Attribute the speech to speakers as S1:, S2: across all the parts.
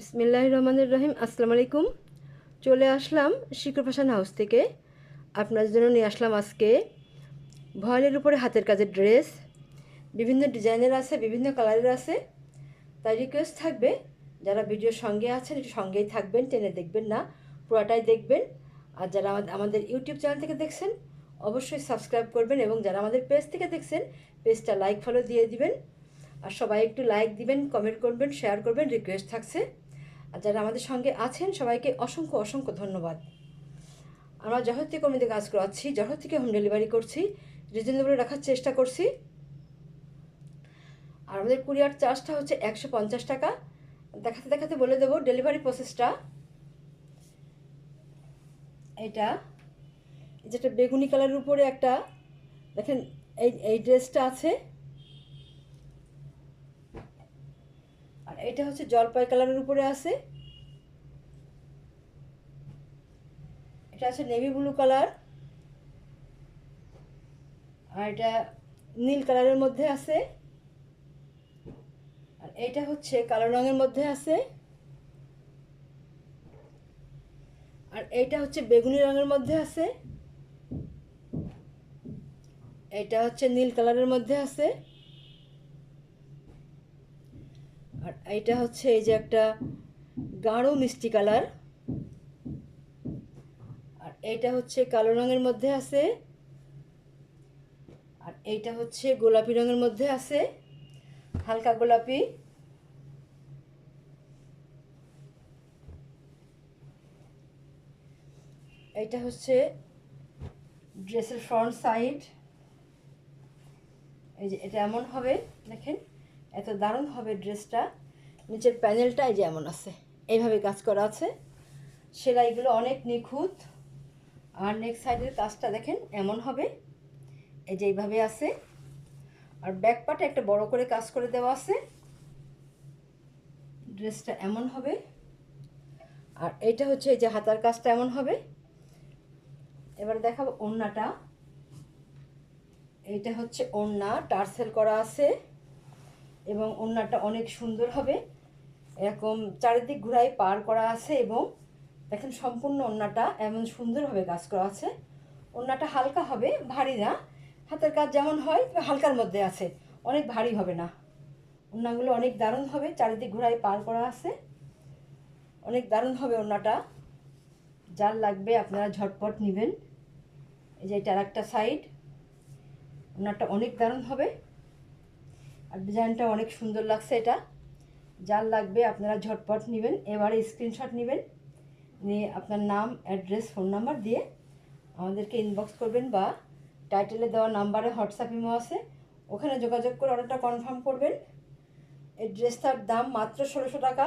S1: বিসমিল্লাহ রহমানুর রহিম, আসসালামু আলাইকুম। চলে আসলাম শিকর ফ্যাশন হাউস থেকে। আপনাদের জন্য নিয়ে আসলাম আজকে ভয়েলের উপরে হাতের কাজের ড্রেস। বিভিন্ন ডিজাইনের আছে, বিভিন্ন কালারের আছে। তাই রিকোয়েস্ট থাকবে, যারা ভিডিওর সঙ্গে আছেন, একটু সঙ্গেই থাকবেন, টেনে দেখবেন না, পুরাটাই দেখবেন। আর যারা আমাদের- ইউটিউব চ্যানেল থেকে দেখছেন, অবশ্যই সাবস্ক্রাইব করবেন এবং যারা আমাদের পেজ থেকে দেখছেন পেজটা লাইক ফলো দিয়ে দিবেন। আর সবাই একটু লাইক দিবেন কমেন্ট করবেন শেয়ার করবেন রিকোয়েস্ট থাকছে। যারা আমাদের সঙ্গে আছেন, সবাইকে অসংখ্য অসংখ্য ধন্যবাদ। আমরা জহর থেকে কমিতে কাজ করাচ্ছি জহর থেকে হোম ডেলিভারি করছি রিজনেবল রাখার চেষ্টা করছি। আর আমাদের কুরিয়ার চার্জটা হচ্ছে একশো পঞ্চাশ টাকা। দেখাতে দেখাতে বলে দেবো ডেলিভারি প্রসেসটা। এটা, যেটা বেগুনি কালারের উপরে একটা, দেখেন এই এই ড্রেসটা আছে। এটা হচ্ছে জলপাই কালারের উপরে আছে। এটা আছে নেভি ব্লু কালার। আর এটা নীল কালারের মধ্যে আছে। আর এটা হচ্ছে কালো রঙের মধ্যে আছে। আর এইটা হচ্ছে বেগুনি রঙের মধ্যে আছে। এটা হচ্ছে নীল কালারের মধ্যে আছে। এইটা হচ্ছে এই যে একটা গাঢ় মিষ্টি কালার। আর এইটা হচ্ছে কালো রঙের মধ্যে আছে। আর এইটা হচ্ছে গোলাপি রঙের মধ্যে আছে। হালকা গোলাপি। এইটা হচ্ছে ড্রেসের ফ্রন্ট সাইড। এই যে এটা এমন হবে, দেখেন, এত দারুণ হবে ড্রেসটা। নিচের প্যানেলটা এই যে এমন আছে, এইভাবে কাজ করা আছে। সেলাইগুলো অনেক নিখুঁত। আর নেক্সট সাইডের কাজটা দেখেন, এমন হবে। এই যে এইভাবে আছে। আর ব্যাক পার্টে একটা বড় করে কাজ করে দেওয়া আছে। ড্রেসটা এমন হবে। আর এইটা হচ্ছে এই যে হাতার কাজটা এমন হবে। এবার দেখাবো ওড়নাটা। এইটা হচ্ছে ওড়না, টার্সেল করা আছে। এবং ওড়নাটা অনেক সুন্দর হবে। এরকম চারিদিক ঘুরাই পার করা আছে এবং দেখেন সম্পূর্ণ ওড়নাটা এমন সুন্দরভাবে কাজ করা আছে। ওড়নাটা হালকা হবে, ভারী না। হাতের কাজ যেমন হয় হালকার মধ্যে আছে। অনেক ভারী হবে না। ওড়নাগুলো অনেক দারুণ হবে, চারিদিক ঘুরাই পার করা আছে। অনেক দারুণ হবে ওড়নাটা যার লাগবে আপনারা ঝটপট নেবেন। এই যে এটা একটা সাইড। ওনারটা অনেক দারুণ হবে। আর ডিজাইনটা অনেক সুন্দর লাগছে এটা। যার লাগবে আপনারা ঝটপট নেবেন। এবারে স্ক্রিনশট নেবেন। নিয়ে আপনার নাম অ্যাড্রেস ফোন নাম্বার দিয়ে আমাদেরকে ইনবক্স করবেন বা টাইটেলে দেওয়া নাম্বারে হোয়াটসঅ্যাপ ইমো আছে। ওখানে যোগাযোগ করে অর্ডারটা কনফার্ম করবেন। এই ড্রেসটার দাম মাত্র ষোলোশো টাকা।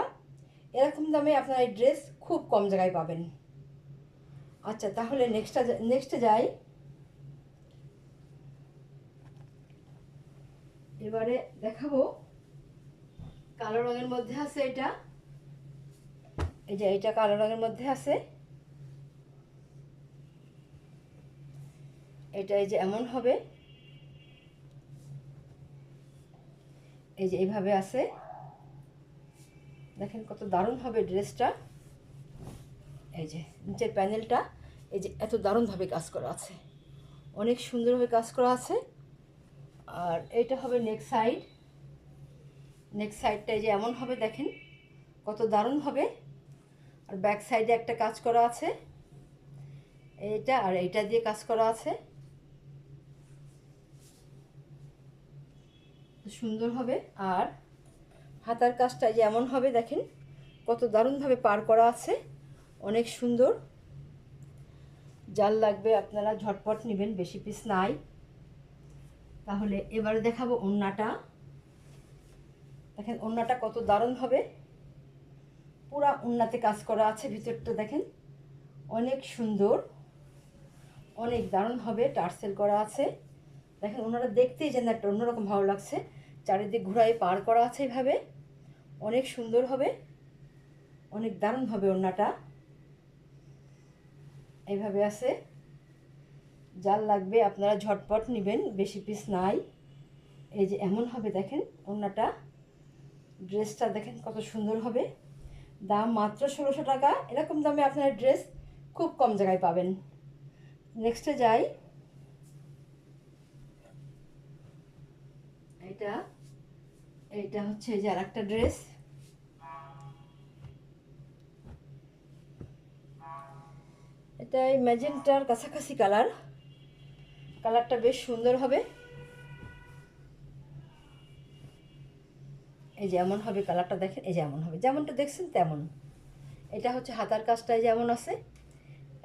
S1: এরকম দামে আপনারা এই ড্রেস খুব কম জায়গায় পাবেন। আচ্ছা তাহলে নেক্সটটা নেক্সটে যাই। এবারে দেখাবো। কালো রঙের মধ্যে আছে এটা। এই যে এটা কালো রঙের মধ্যে আছে। এটা এই যে এমন হবে। এই যে এইভাবে আছে। দেখেন কত দারুণ হবে ড্রেসটা। এই যে নিচের প্যানেলটা, এই যে এত দারুণভাবে কাজ করা আছে। অনেক সুন্দরভাবে কাজ করা আছে। আর এইটা হবে নেক্সট সাইড। নেক্সট সাইডটা যে এমন হবে, দেখেন কত দারুণ হবে। আর ব্যাক সাইডে একটা কাজ করা আছে। এইটা আর এইটা দিয়ে কাজ করা আছে। সুন্দর হবে। আর হাতার কাজটা এই যে এমন হবে, দেখেন কত দারুণভাবে পার করা আছে। অনেক সুন্দর। জাল লাগবে, আপনারা ঝটপট নেবেন, বেশি পিস নাই। তাহলে এবারে দেখাবো ওড়নাটা দেখেন, ওড়নাটা কত দারুণ হবে। পুরা ওড়নাতে কাজ করা আছে, ভিতরটা দেখেন। অনেক সুন্দর, অনেক দারুণ হবে, টার্সেল করা আছে। দেখেন ওনারা দেখতেই যেন একটা অন্যরকম ভালো লাগছে। চারিদিক ঘুরাই পার করা আছে এইভাবে অনেক সুন্দর হবে, অনেক দারুণ হবে ওড়নাটা। এইভাবে আছে। যার লাগবে আপনারা ঝটপট নেবেন, বেশি পিস নাই। এই যে এমন হবে, দেখেন, ওড়নাটা। ড্রেসটা দেখেন কত সুন্দর হবে। দাম মাত্র ষোলোশো টাকা। এরকম দামে আপনারা ড্রেস খুব কম জায়গায় পাবেন। নেক্সটে যাই। এটা এইটা হচ্ছে যে আর একটা ড্রেস। এটা এই ম্যাজেন্টার কাছাকাছি কালার। কালারটা বেশ সুন্দর হবে। এই যেমন হবে কালারটা দেখেন, এই যেমন হবে। যেমনটা দেখছেন তেমন। এটা হচ্ছে হাতার কাজটাই যেমন আছে।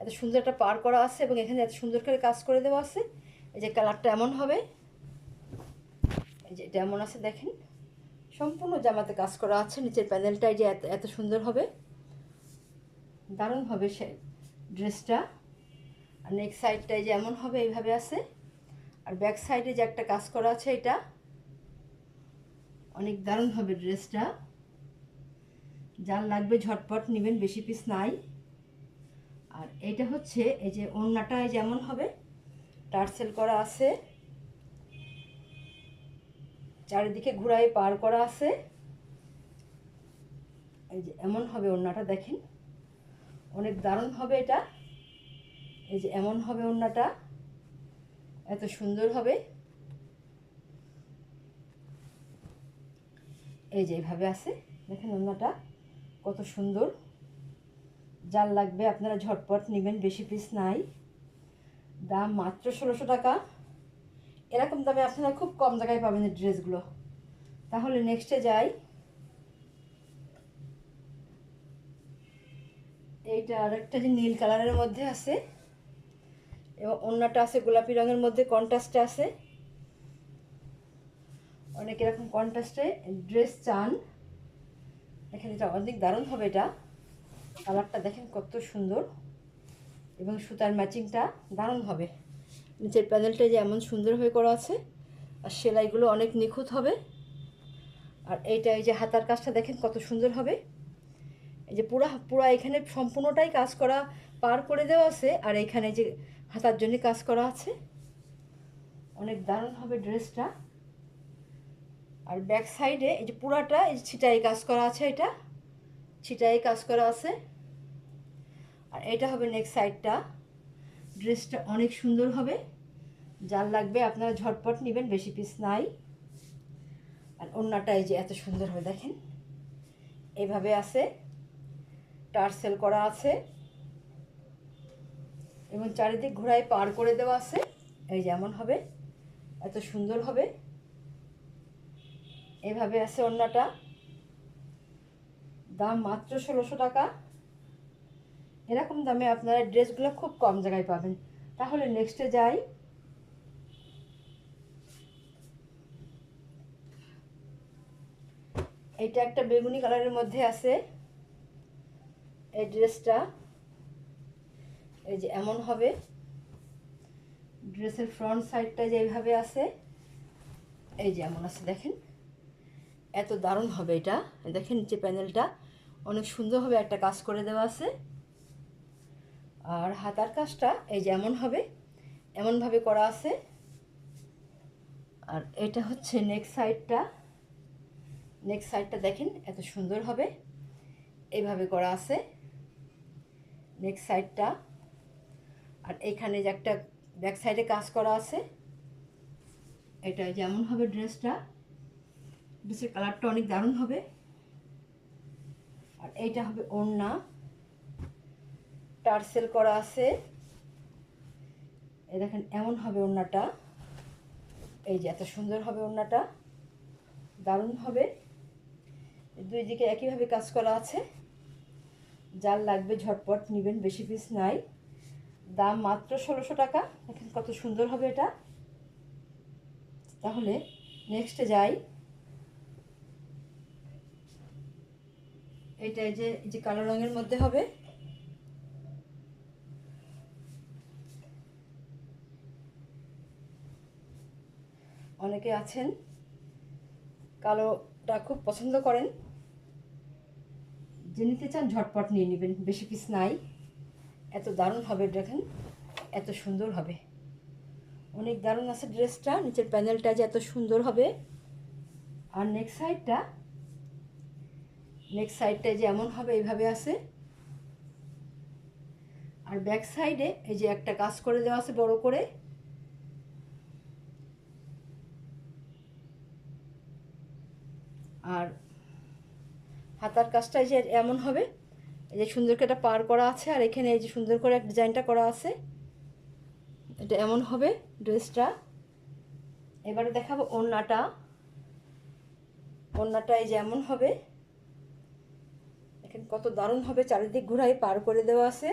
S1: এত সুন্দর একটা পার করা আছে এবং এখানে এত সুন্দর করে কাজ করে দেওয়া আছে। এই যে কালারটা এমন হবে। এই যে এটা এমন আছে, দেখেন। সম্পূর্ণ জামাতে কাজ করা আছে। নিচের প্যানেলটা এই যে এত এত সুন্দর হবে। দারুণ হবে সে ড্রেসটা। আর নেক্সট সাইডটাই যে এমন হবে, এইভাবে আছে। আর ব্যাক সাইডে যে একটা কাজ করা আছে এটা অনেক দারুণ হবে ড্রেসটা। যার লাগবে ঝটপট নেবেন, বেশি পিস নাই। আর এটা হচ্ছে এই যে ওড়নাটা যেমন হবে টার্সেল করা আছে। চারিদিকে ঘুরাই পার করা আছে। এই যে এমন হবে ওড়নাটা, দেখেন। অনেক দারুণ হবে এটা। এই যে এমন হবে ওড়নাটা। এত সুন্দর হবে। এই যে এইভাবে আছে। দেখেন ওড়নাটা কত সুন্দর। যার লাগবে, আপনারা ঝটপট নেবেন, বেশি পিস নাই। দাম মাত্র ষোলোশো টাকা। এরকম দামে আপনারা খুব কম জায়গায় পাবেন এই ড্রেসগুলো। তাহলে নেক্সটে যাই। এইটা আরেকটা যে নীল কালারের মধ্যে আছে। এবং অন্যটা আছে গোলাপি রঙের মধ্যে কন্ট্রাস্টে আছে। অনেক এরকম কন্ট্রাস্টে ড্রেস চান। এখানে এটা অনেক দারুণ হবে এটা। কালারটা দেখেন কত সুন্দর। এবং সুতার ম্যাচিংটা দারুণ হবে। নিচের প্যানেলটা যে এমন সুন্দর হয়ে করা আছে, আর সেলাইগুলো অনেক নিখুঁত হবে। আর এইটা এই যে হাতার কাজটা দেখেন কত সুন্দর হবে। এই যে পুরা পুরা এখানে সম্পূর্ণটাই কাজ করা পার করে দেওয়া আছে, আর এখানে যে হাতার জন্য কাজ করা আছে। অনেক দারুণ হবে ড্রেসটা আর ব্যাক সাইডে এই যে পুরাটা, এই যে ছিটাই কাজ করা আছে এটা। ছিটাই কাজ করা আছে। আর এটা হবে নেক্সট সাইডটা ড্রেসটা অনেক সুন্দর হবে। যার লাগবে আপনারা ঝটপট নেবেন, বেশি পিস নাই। আর অন্যটা এই যে এত সুন্দর হবে, দেখেন। এইভাবে আছে। টার্সেল করা আছে। এবং চারিদিক ঘোড়ায় পার করে দেওয়া আছে। এই যেমন হবে। এত সুন্দর হবে। এভাবে আছে অন্যটা। দাম মাত্র ষোলোশো টাকা। এরকম দামে আপনারা ড্রেসগুলো খুব কম জায়গায় পাবেন। তাহলে নেক্সটে যাই। এটা একটা বেগুনি কালারের মধ্যে আছে। এই ড্রেসটা। এই যে এমন হবে। ড্রেসের ফ্রন্ট সাইডটা যেভাবে আছে, এই যে এমন আছে, দেখেন। এত দারুণ হবে এটা। দেখেন নিচে প্যানেলটা। অনেক সুন্দরভাবে একটা কাজ করে দেওয়া আছে। আর হাতার কাজটা এই যে এমন হবে, এমনভাবে করা আছে। আর এটা হচ্ছে নেক সাইডটা নেক সাইডটা দেখেন এত সুন্দর হবে। এইভাবে করা আছে। নেক সাইডটা আর এখানে যে একটা ব্যাক সাইডে কাজ করা আছে। এটা যেমন হবে ড্রেসটা ড্রেসের কালারটা অনেক দারুণ হবে। আর এইটা হবে ওড়না। টার্সেল করা আছে। এই দেখেন, এমন হবে ওড়নাটা। এই যে, এত সুন্দর হবে ওড়নাটা। দারুণ হবে। দুই দিকে একইভাবে কাজ করা আছে। যার লাগবে ঝটপট নেবেন, বেশি পিস নাই। দাম মাত্র ষোলোশো টাকা। দেখেন কত সুন্দর হবে এটা। তাহলে নেক্সটে যাই। এটা যে যে কালো রঙের মধ্যে হবে। অনেকে আছেন, কালোটা খুব পছন্দ করেন। যে নিতে চান, ঝটপট নিয়ে নেবেন, বেশি পিস নাই। এত দারুণ হবে, দেখেন, এত সুন্দর হবে। অনেক দারুণ আছে ড্রেসটা নিচের প্যানেলটা যে এত সুন্দর হবে। আর নেক্সট সাইডটা নেক্সট সাইডটা যে এমন হবে, এইভাবে আছে। আর ব্যাক সাইডে এই যে একটা কাজ করে দেওয়া আছে বড় করে। আর হাতার কাজটা যে এমন হবে, এই যে সুন্দর করে একটা পার করা আছে, আর এখানে এই যে সুন্দর করে ডিজাইনটা করা আছে। এটা এমন হবে ড্রেসটা। এবারে দেখাবো ওড়নাটা। ওড়নাটা এই যে এমন হবে। কত দারুণ হবে চারিদিক ঘোরাই পার করে দেওয়া আছে।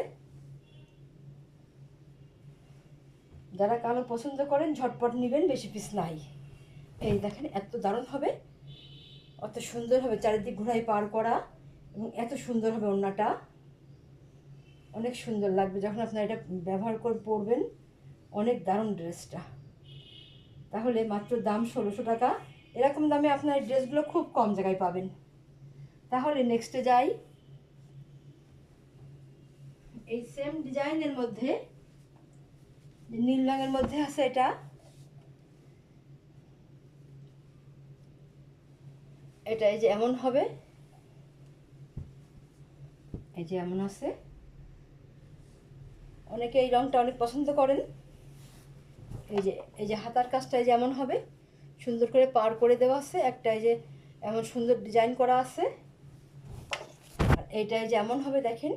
S1: যারা কালো পছন্দ করেন, ঝটপট নেবেন, বেশি পিস নাই। এই দেখেন, এত দারুণ হবে অত সুন্দর হবে চারিদিক ঘোরাই পার করা এবং এত সুন্দর হবে ওড়নাটা। অনেক সুন্দর লাগবে যখন আপনার এটা ব্যবহার করে পরবেন। অনেক দারুণ ড্রেসটা। তাহলে মাত্র দাম ষোলোশো টাকা। এরকম দামে আপনার ড্রেসগুলো খুব কম জায়গায় পাবেন। তাহলে নেক্সটে যাই। এই সেম ডিজাইনের মধ্যে নীল রঙের মধ্যে আছে এটা এটা এই যে এমন হবে, এই যে এমন আছে। অনেকে এই রঙটা অনেক পছন্দ করেন। এই যে এই যে হাতার কাজটা এই যেমন হবে, সুন্দর করে পার করে দেওয়া আছে, একটা এই যে এমন সুন্দর ডিজাইন করা আছে। আর যে এমন হবে, দেখেন।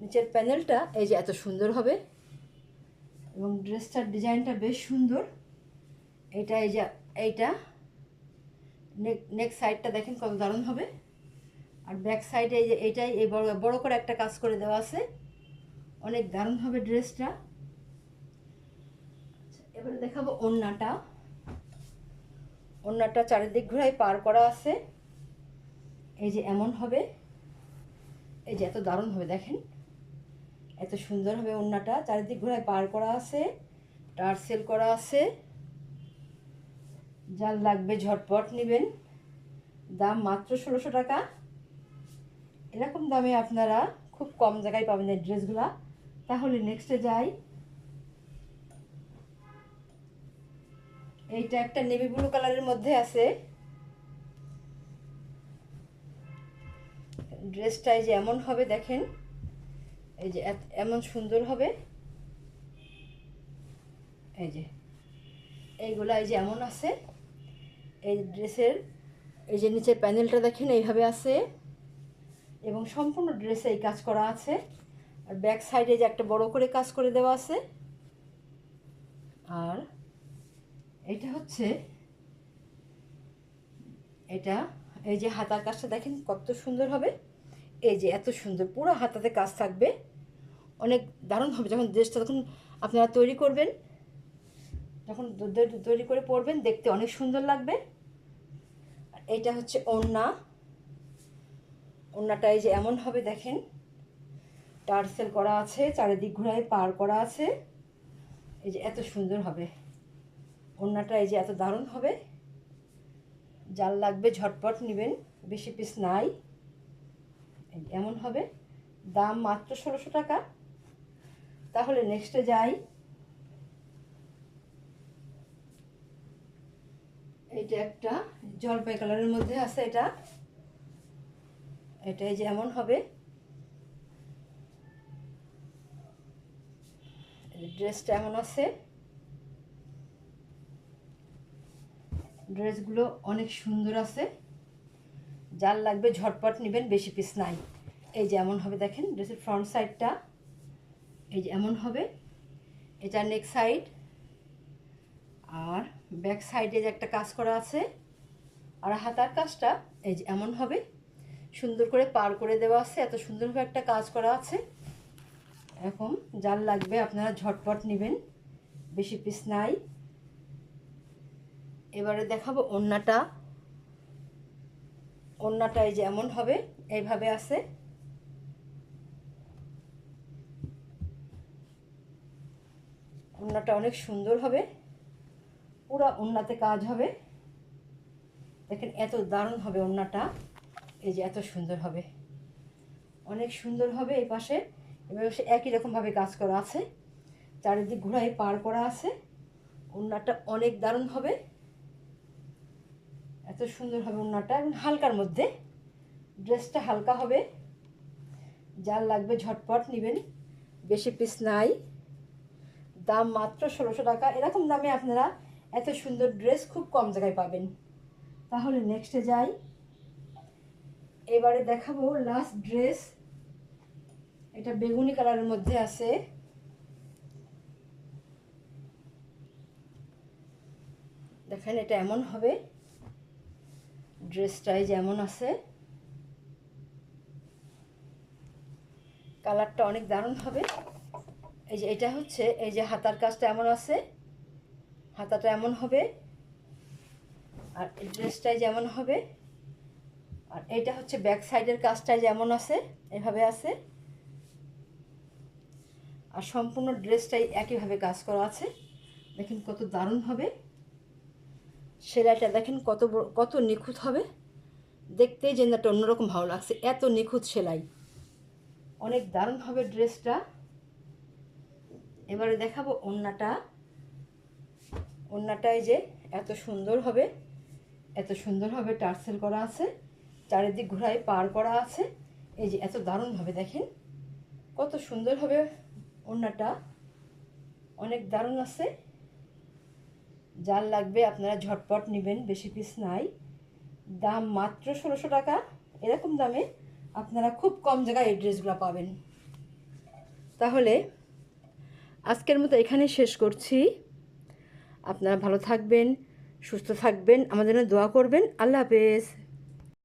S1: নিচের প্যানেলটা এই যে এত সুন্দর হবে। এবং ড্রেসটার ডিজাইনটা বেশ সুন্দর। এটা এই যে এইটা। নেক সাইডটা দেখেন কত দারুণ হবে। আর ব্যাক সাইডে এই যে এইটাই এই বড় বড় করে একটা কাজ করে দেওয়া আছে। অনেক দারুণ হবে ড্রেসটা। আচ্ছা, এবারে দেখাবো ওড়নাটা। ওড়নাটা চারিদিক ঘুরাই পার করা আছে। এই যে এমন হবে। এই যে এত দারুণ হবে দেখেন। এত সুন্দর হবে ওড়নাটা। চারিদিক ঘোড়ায় পার করা আছে টার্সেল করা আছে। যার লাগবে ঝটপট নেবেন। দাম মাত্র ষোলোশো টাকা। এরকম দামে আপনারা খুব কম জায়গায় পাবেন এই ড্রেসগুলা। তাহলে নেক্সটে যাই। এইটা একটা নেভি ব্লু কালারের মধ্যে আছে। ড্রেসটাই যে এমন হবে, দেখেন। এই যে এমন সুন্দর হবে। এই যে। এইগুলা এই যে এমন আছে। এই ড্রেসের এই যে নিচে প্যানেলটা দেখেন, এইভাবে আছে। এবং সম্পূর্ণ ড্রেসে এই কাজ করা আছে। আর ব্যাক সাইডে যে একটা বড় করে কাজ করে দেওয়া আছে। আর এটা হচ্ছে এটা এই যে হাতার কাজটা দেখেন কত সুন্দর হবে। এই যে এত সুন্দর, পুরো হাতাতে কাজ থাকবে। অনেক দারুণ হবে যখন ড্রেসটা তখন আপনারা তৈরি করবেন। যখন তৈরি করে পরবেন, দেখতে অনেক সুন্দর লাগবে। এইটা হচ্ছে ওড়না। ওড়নাটা এই যে এমন হবে, দেখেন। টার্সেল করা আছে, চারিদিক ঘোরায় পার করা আছে। এই যে এত সুন্দর হবে। ওড়নাটা এই যে এত দারুণ হবে। জাল লাগবে, ঝটপট নেবেন, বেশি পিস নাই। এমন হবে। দাম মাত্র ষোলোশো টাকা। তাহলে নেক্সটে যাই। এটা একটা জলপাই কালারের মধ্যে আছে এটা। এটাই যেমন হবে। ড্রেসটা এমন আছে। ড্রেসগুলো অনেক সুন্দর আছে। যার লাগবে, ঝটপট নেবেন, বেশি পিস নাই। এই যে এমন হবে দেখেন ড্রেসের ফ্রন্ট সাইডটা এই যে এমন হবে। এটা নেক সাইড আর ব্যাক সাইডে যে একটা কাজ করা আছে, আর হাতার কাজটা, এই যে এমন হবে। সুন্দর করে পার করে দেওয়া আছে, এত সুন্দরভাবে একটা কাজ করা আছে। এরকম যার লাগবে, আপনারা ঝটপট নেবেন, বেশি পিস নাই। এবারে দেখাবো ওড়নাটা। ওড়নাটা এই যে এমন হবে, এইভাবে আছে। ওড়নাটা অনেক সুন্দর হবে, পুরো ওড়নাতে কাজ হবে। দেখেন, এত দারুণ হবে ওড়নাটা এই যে এত সুন্দর হবে। অনেক সুন্দর হবে এই পাশে, এবার সে একই রকমভাবে কাজ করা আছে। চারিদিক ঘোড়ায় পার করা আছে। ওড়নাটা অনেক দারুণ হবে। এত সুন্দর হবে ওড়নাটা। এবং হালকার মধ্যে। ড্রেসটা হালকা হবে। যার লাগবে ঝটপট নেবেন। বেশি পিস নাই। দাম মাত্র ষোলোশো টাকা। এরকম দামে আপনারা এত সুন্দর ড্রেস খুব কম জায়গায় পাবেন। তাহলে নেক্সটে যাই। এবারে দেখাবো লাস্ট ড্রেস এটা বেগুনি কালারের মধ্যে আছে। দেখেন এটা এমন হবে। ড্রেসটাই যেমন আছে। কালারটা অনেক দারুণ হবে। এই যে এটা হচ্ছে, এই যে হাতার কাজটা এমন আছে, হাতাটা এমন হবে। আর এই ড্রেসটাই যেমন হবে। আর এটা হচ্ছে ব্যাক সাইডের কাজটাই যেমন আছে, এভাবে আছে। আর সম্পূর্ণ ড্রেসটাই একইভাবে কাজ করা আছে। দেখেন কত দারুণ হবে। সেলাইটা দেখেন কত কত নিখুঁত হবে। দেখতেই যেন একটা অন্যরকম ভালো লাগছে, এত নিখুঁত সেলাই। অনেক দারুণ হবে ড্রেসটা। এবারে দেখাবো ওড়নাটা ওড়নাটাই যে এত সুন্দর হবে, এত সুন্দর হবে টার্সেল করা আছে, চারিদিক ঘোরায় পার করা আছে। এই যে এত দারুণভাবে দেখেন। কত সুন্দর হবে ওড়নাটা অনেক দারুণ আছে। যার লাগবে, আপনারা ঝটপট নেবেন, বেশি পিস নাই। দাম মাত্র ষোলোশো টাকা। এরকম দামে আপনারা খুব কম জায়গায় এই ড্রেসগুলো পাবেন। তাহলে আজকের মতো এখানে শেষ করছি। আপনারা ভালো থাকবেন, সুস্থ থাকবেন। আমাদের জন্য দোয়া করবেন। আল্লাহ হাফেজ।